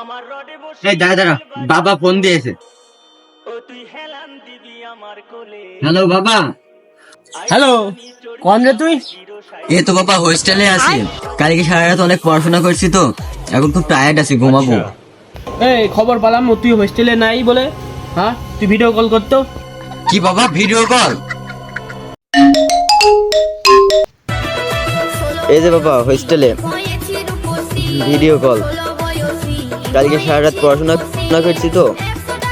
আমার রডে বসে এই দাঁড়া দাঁড়া বাবা ফোন দিয়েছে। ও তুই হেলান দিবি আমার কোলে। হ্যালো বাবা। হ্যালো কোন রে তুই? এ তো বাবা হোস্টেলে আছি। কালকে সারা রাত অনেক পড়াশোনা করছি তো এখন খুব টায়ার্ড আছি ঘুমাবো। এই খবর পেলাম তুই হোস্টেলে নাই বলে হ্যাঁ? তুই ভিডিও কল করতো? কি বাবা ভিডিও কল এই যে বাবা হোস্টেলে ভিডিও কল কালকে সারা রাত পড়াশোনা করছি তো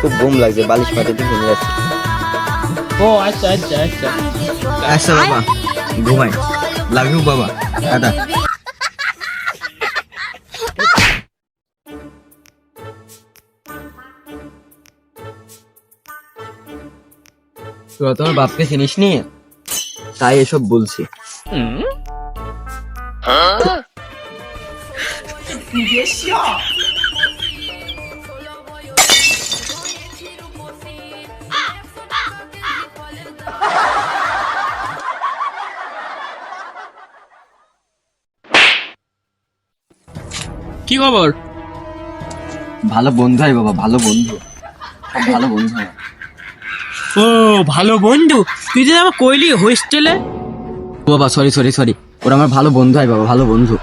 খুব ঘুম লাগছে বালিশ পাটিতে ঘুমিয়ে যাচ্ছে ও আচ্ছা আচ্ছা আচ্ছা। আচ্ছা বাবা ঘুমাই। লাভ ইউ বাবা। টাটা। তো তোমার বাপকে চিনিস নি তাই এসব বলছি। কি খবর? ভালো বন্ধু হয় বাবা ভালো বন্ধু। ভালো বন্ধু। হয় ও ভালো বন্ধু। তুই যে আমার কইলি হোস্টেলে ও বাবা সরি সরি সরি ওরা আমার ভালো বন্ধু হয় বাবা ভালো বন্ধু।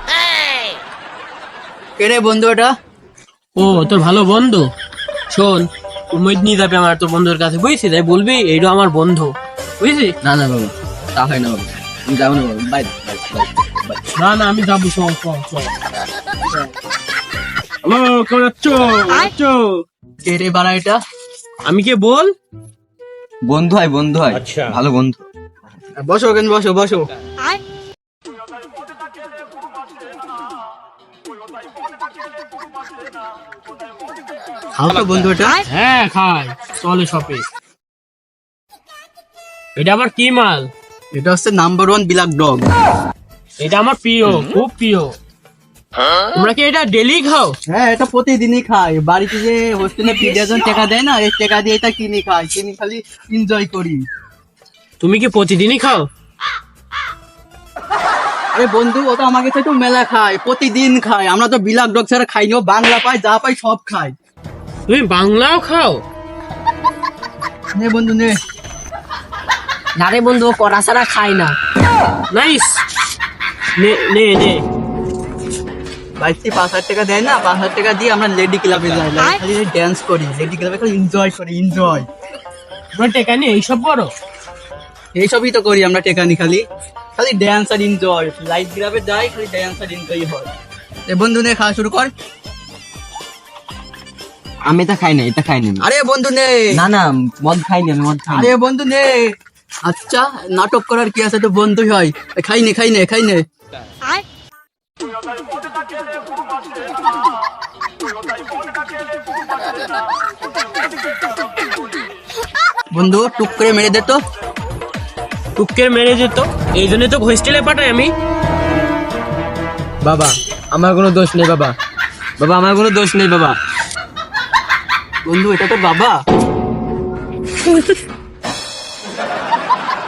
কে রে বন্ধু ওটা ও তোর ভালো বন্ধু? শোন উমেদ নিয়ে যাবে আমার তোর বন্ধুর কাছে বুঝছি তাই বলবি এইটা আমার বন্ধু। বুঝলি না না বাবা তা হয় না বাবা। তুমি যাও না বাবা বাই বাই না না আমি যাব চল চল চল হ্যালো কেমন আছো? আছো? কে রে বাড়া এটা? আমি কে বল? বন্ধু হয় বন্ধু হয় ভালো বন্ধু। বসো কেন বসো বসো। খাও তো বন্ধু এটা। হ্যাঁ খাই। চলে শপে এটা আমার কি মাল? এটা হচ্ছে নাম্বার ওয়ান বিলাক ডগ এটা আমার প্রিয় খুব প্রিয়। তোমরা কি এটা ডেলি খাও? হ্যাঁ এটা প্রতিদিনই খাই। বাড়িতে যে হোস্টেলে পিডিয়াজন টাকা দেয় না এই টাকা দিয়ে এটা কিনে খাই। কিনে খালি এনজয় করি। তুমি কি প্রতিদিনই খাও? আরে বন্ধু ও তো আমাকে তো মেলা খায় প্রতিদিন খায়। আমরা তো বিলাক ডগ ছাড়া খাই না বাংলা পাই যা পাই সব খাই তুমি বাংলাও খাও? নে বন্ধু নে। না রে বন্ধু কড়া ছাড়া খাই না। নাইস নে নে নে। বাইশটি পাঁচ হাজার টাকা দেয় না পাঁচ হাজার টাকা দিয়ে আমরা লেডি ক্লাবে যাই। খালি ড্যান্স করি লেডি ক্লাবে খালি এনজয় করি এনজয় তোমরা টেকা নিয়ে এইসব করো। এইসবই তো করি আমরা টেকানি খালি। খালি ড্যান্স আর এনজয় লাইট ক্লাবে যাই খালি ড্যান্স আর এনজয় হয়। এ বন্ধু নে খাওয়া শুরু কর। আমি এটা খাই না এটা খাই না আরে বন্ধু নে। না না মদ খাই না মদ খাই আরে বন্ধু নে। আচ্ছা নাটক করার কি আছে? তো বন্ধু হয়। খাই নে খাই নে খাই নে। বন্ধু টুক করে মেরে দে তো। টুককে মেরে যেত এই জন্য তো হোস্টেলে পাঠাই আমি। বাবা আমার কোনো দোষ নেই বাবা। বাবা আমার কোনো দোষ নেই বাবা। বন্ধু এটা তো বাবা?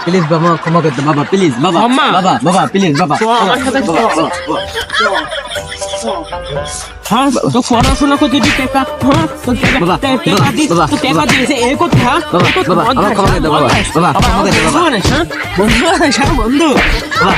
প্লিজ বাবা ক্ষমা করতে বাবা প্লিজ বাবা? বাবা বাবা প্লিজ বাবা আমার সাথে হ্যাঁ তো পড়াশোনা করতে দি টেকা হ্যাঁ তো বাবা, টে- দি তো টেকা বাবা। দিয়েছে এ করতে হ্যাঁ বাবা, বাবা, আমার ক্ষমা করে হ্যাঁ? দাও, মদ বাবা। বাবা, বাবা, ক্ষমা করে বন্ধু বাবা। হ্যাঁ? বন্ধু হ্যাঁ, বন্ধু বাবা